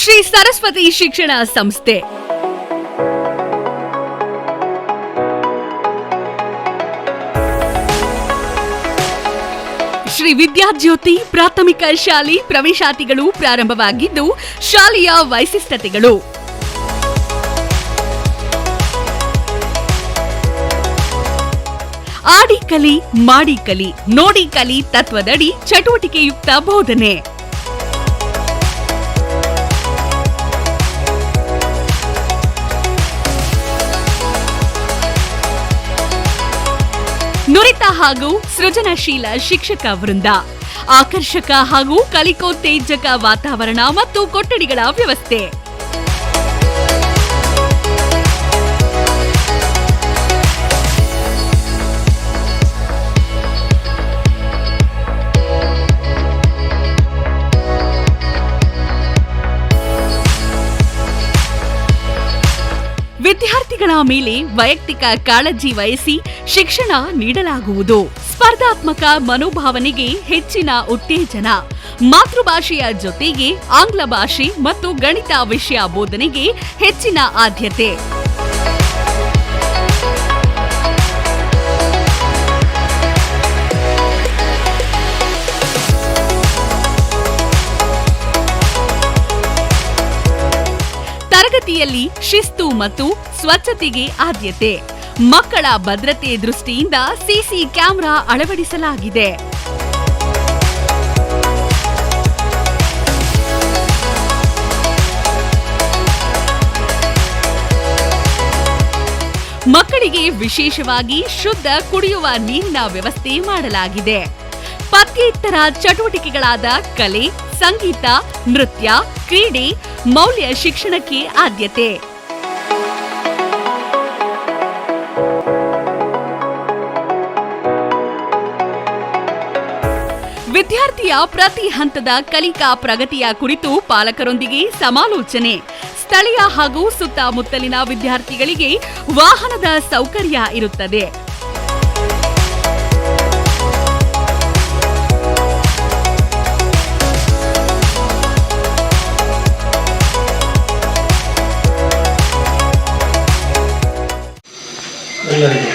ಶ್ರೀ ಸರಸ್ವತಿ ಶಿಕ್ಷಣ ಸಂಸ್ಥೆ. ಶ್ರೀ ವಿದ್ಯಾಜ್ಯೋತಿ ಪ್ರಾಥಮಿಕ ಶಾಲೆ ಪ್ರವೇಶಾತಿಗಳು ಪ್ರಾರಂಭವಾಗಿದ್ದು, ಶಾಲೆಯ ವೈಶಿಷ್ಟ್ಯತೆಗಳು. ಆಡಿ ಕಲಿ, ಮಾಡಿ ಕಲಿ, ನೋಡಿ ಕಲಿ ತತ್ವದಡಿ ಚಟುವಟಿಕೆಯುಕ್ತ ಬೋಧನೆ. ಹಾಗೂ ಸೃಜನಶೀಲ ಶಿಕ್ಷಕ ವೃಂದ. ಆಕರ್ಷಕ ಹಾಗೂ ಕಲಿಕೋತ್ತೇಜಕ ವಾತಾವರಣ ಮತ್ತು ಕೊಠಡಿಗಳ ವ್ಯವಸ್ಥೆ. ವಿದ್ಯಾರ್ಥಿಗಳ ಮೇಲೆ ವೈಯಕ್ತಿಕ ಕಾಳಜಿ ವಹಿಸಿ ಶಿಕ್ಷಣ ನೀಡಲಾಗುವುದು. ಸ್ಪರ್ಧಾತ್ಮಕ ಮನೋಭಾವನೆಗೆ ಹೆಚ್ಚಿನ ಉತ್ತೇಜನ. ಮಾತೃಭಾಷೆಯ ಜೊತೆಗೆ ಆಂಗ್ಲ ಭಾಷೆ ಮತ್ತು ಗಣಿತ ವಿಷಯ ಬೋಧನೆಗೆ ಹೆಚ್ಚಿನ ಆದ್ಯತೆ. ತರಗತಿಯಲ್ಲಿ ಶಿಸ್ತು ಮತ್ತು ಸ್ವಚ್ಛತೆಗೆ ಆದ್ಯತೆ. ಮಕ್ಕಳ ಭದ್ರತೆ ದೃಷ್ಟಿಯಿಂದ ಸಿಸಿ ಕ್ಯಾಮೆರಾ ಅಳವಡಿಸಲಾಗಿದೆ. ಮಕ್ಕಳಿಗೆ ವಿಶೇಷವಾಗಿ ಶುದ್ಧ ಕುಡಿಯುವ ನೀರಿನ ವ್ಯವಸ್ಥೆ ಮಾಡಲಾಗಿದೆ. ಪಠ್ಯೇತರ ಚಟುವಟಿಕೆಗಳಾದ ಕಲೆ, ಸಂಗೀತ, ನೃತ್ಯ, ಕ್ರೀಡೆ ಮೌಲ್ಯ ಶಿಕ್ಷಣಕ್ಕೆ ಆದ್ಯತೆ. ವಿದ್ಯಾರ್ಥಿಯ ಪ್ರತಿ ಹಂತದ ಕಲಿಕಾ ಪ್ರಗತಿಯ ಕುರಿತು ಪಾಲಕರೊಂದಿಗೆ ಸಮಾಲೋಚನೆ. ಸ್ಥಳೀಯ ಹಾಗೂ ಸುತ್ತಮುತ್ತಲಿನ ವಿದ್ಯಾರ್ಥಿಗಳಿಗೆ ವಾಹನದ ಸೌಕರ್ಯ ಇರುತ್ತದೆ. ಎಲ್ಲರಿಗೂ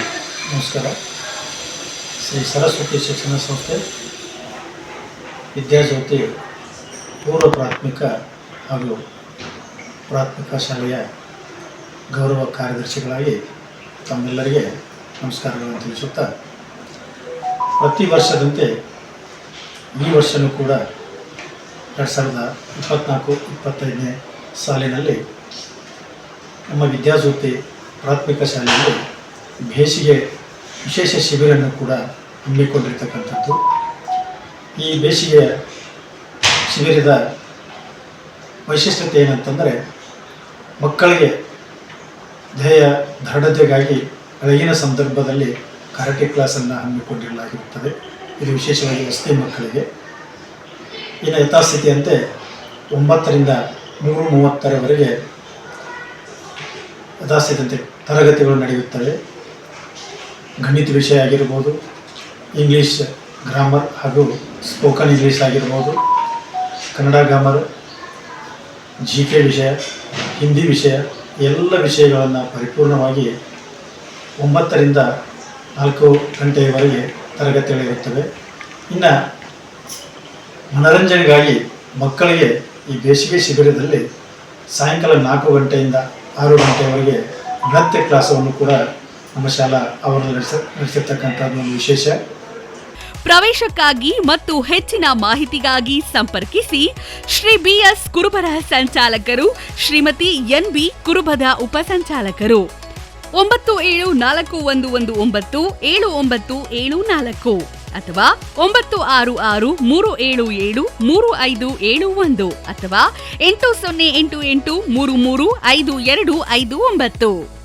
ನಮಸ್ಕಾರ. ಶ್ರೀ ಸರಸ್ವತಿ ಶಿಕ್ಷಣ ಸಂಸ್ಥೆ ವಿದ್ಯಾಜ್ಯೋತಿ ಪೂರ್ವ ಪ್ರಾಥಮಿಕ ಹಾಗೂ ಪ್ರಾಥಮಿಕ ಶಾಲೆಯ ಗೌರವ ಕಾರ್ಯದರ್ಶಿಗಳಾಗಿ ತಮ್ಮೆಲ್ಲರಿಗೆ ನಮಸ್ಕಾರಗಳನ್ನು ತಿಳಿಸುತ್ತಾ, ಪ್ರತಿ ವರ್ಷದಂತೆ ಈ ವರ್ಷವೂ ಕೂಡ ಎರಡು ಸಾವಿರದ ಇಪ್ಪತ್ತ್ನಾಲ್ಕು ಇಪ್ಪತ್ತೈದನೇ ಸಾಲಿನಲ್ಲಿ ನಮ್ಮ ವಿದ್ಯಾಜ್ಯೋತಿ ಪ್ರಾಥಮಿಕ ಶಾಲೆಯಲ್ಲಿ ಬೇಸಿಗೆ ವಿಶೇಷ ಶಿಬಿರವನ್ನು ಕೂಡ ಹಮ್ಮಿಕೊಂಡಿರ್ತಕ್ಕಂಥದ್ದು. ಈ ಬೇಸಿಗೆ ಶಿಬಿರದ ವೈಶಿಷ್ಟ್ಯತೆ ಏನಂತಂದರೆ, ಮಕ್ಕಳಿಗೆ ಧ್ಯೇಯ ದೃಢತೆಗಾಗಿ ಬೆಳಗಿನ ಸಂದರ್ಭದಲ್ಲಿ ಕರಾಟೆ ಕ್ಲಾಸನ್ನು ಹಮ್ಮಿಕೊಂಡಿರಲಾಗಿರುತ್ತದೆ. ಇದು ವಿಶೇಷವಾಗಿ ವಸತಿ ಮಕ್ಕಳಿಗೆ. ಇನ್ನು ಯಥಾಸ್ಥಿತಿಯಂತೆ ಒಂಬತ್ತರಿಂದ ಮೂರು ಮೂವತ್ತರವರೆಗೆ ಯಥಾಸ್ಥಿತಿಯಂತೆ ತರಗತಿಗಳು ನಡೆಯುತ್ತವೆ. ಗಣಿತ ವಿಷಯ ಆಗಿರ್ಬೋದು ಇಂಗ್ಲೀಷ್ ಗ್ರಾಮರ್ ಹಾಗೂ ಸ್ಪೋಕನ್ ಇಂಗ್ಲೀಷ್ ಆಗಿರ್ಬೋದು, ಕನ್ನಡ ಗ್ರಾಮರ್ ಜಿ ಕೆ ವಿಷಯ ಹಿಂದಿ ವಿಷಯ, ಎಲ್ಲ ವಿಷಯಗಳನ್ನು ಪರಿಪೂರ್ಣವಾಗಿ ಒಂಬತ್ತರಿಂದ ನಾಲ್ಕು ಗಂಟೆಯವರೆಗೆ ತರಗತಿಗಳಿರುತ್ತವೆ. ಇನ್ನು ಮನರಂಜನೆಗಾಗಿ ಮಕ್ಕಳಿಗೆ ಈ ಬೇಸಿಗೆ ಶಿಬಿರದಲ್ಲಿ ಸಾಯಂಕಾಲ ನಾಲ್ಕು ಗಂಟೆಯಿಂದ ಆರು ಗಂಟೆಯವರೆಗೆ ನೃತ್ಯ ಕ್ಲಾಸವನ್ನು ಕೂಡ ನಮ್ಮ ಶಾಲಾ ಅವರು ಒಂದು ವಿಶೇಷ. ಪ್ರವೇಶಕ್ಕಾಗಿ ಮತ್ತು ಹೆಚ್ಚಿನ ಮಾಹಿತಿಗಾಗಿ ಸಂಪರ್ಕಿಸಿ ಶ್ರೀ ಬಿಎಸ್ ಕುರುಬರ ಸಂಚಾಲಕರು, ಶ್ರೀಮತಿ ಎನ್ ಬಿ ಕುರುಬದ ಉಪಸಂಚಾಲಕರು. ಒಂಬತ್ತು ಏಳು ನಾಲ್ಕು ಒಂದು ಒಂದು ಒಂಬತ್ತು, ಏಳು ಒಂಬತ್ತು ಏಳು ನಾಲ್ಕು ಅಥವಾ ಒಂಬತ್ತು ಆರು ಆರು ಮೂರು ಏಳು ಏಳು ಮೂರು ಐದು ಏಳು ಒಂದು ಅಥವಾ ಎಂಟು ಸೊನ್ನೆ ಎಂಟು ಎಂಟು ಮೂರು ಮೂರು ಐದು ಎರಡು ಐದು ಒಂಬತ್ತು.